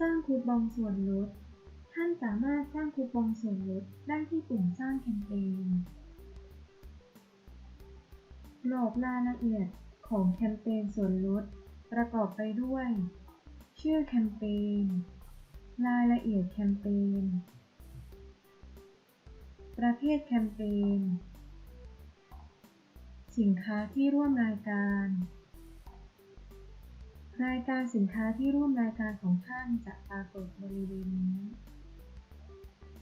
สร้างคูปองส่วนลด ท่านสามารถสร้างคูปองส่วนลดได้ที่ปุ่มสร้างแคมเปญกรอกรายละเอียดของแคมเปญส่วนลด ประกอบไปด้วย ชื่อแคมเปญ รายละเอียดแคมเปญ ประเภทแคมเปญ สินค้าที่ร่วมรายการ รายการสินค้าที่ร่วมรายการของท่านจะปรากฏบริเวณนี้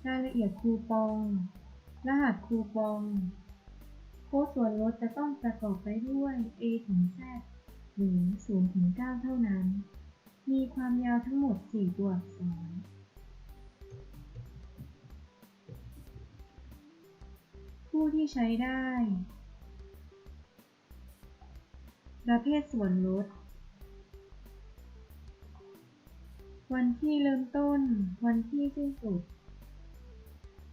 รายละเอียดคูปอง รหัสคูปอง โค้ดส่วนลดจะต้องประกอบไปด้วย A ถึง Z หรือ0ถึง9เท่านั้น มีความยาวทั้งหมด 4 ตัวอักษรผู้ที่ใช้ได้ ประเภทส่วนลด วันที่เริ่มต้น วันที่สิ้นสุด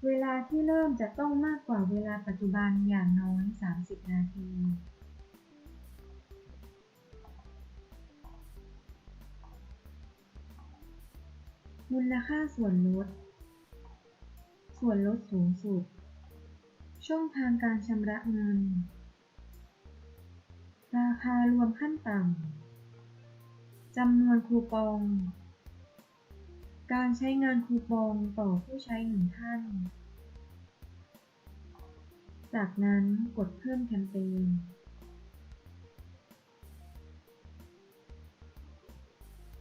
เวลาที่เริ่มจะต้องมากกว่าเวลาปัจจุบันอย่างน้อย 30 นาที มูลค่าส่วนลด ส่วนลดสูงสุด ช่องทางการชำระเงิน ราคารวมขั้นต่ำจำนวนคูปอง การใช้งานคูปองต่อผู้ใช้หนึ่งท่าน จากนั้นกดเพิ่มแคมเปญ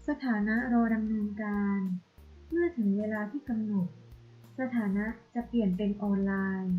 สถานะรอดำเนินการ เมื่อถึงเวลาที่กำหนด สถานะจะเปลี่ยนเป็นออนไลน์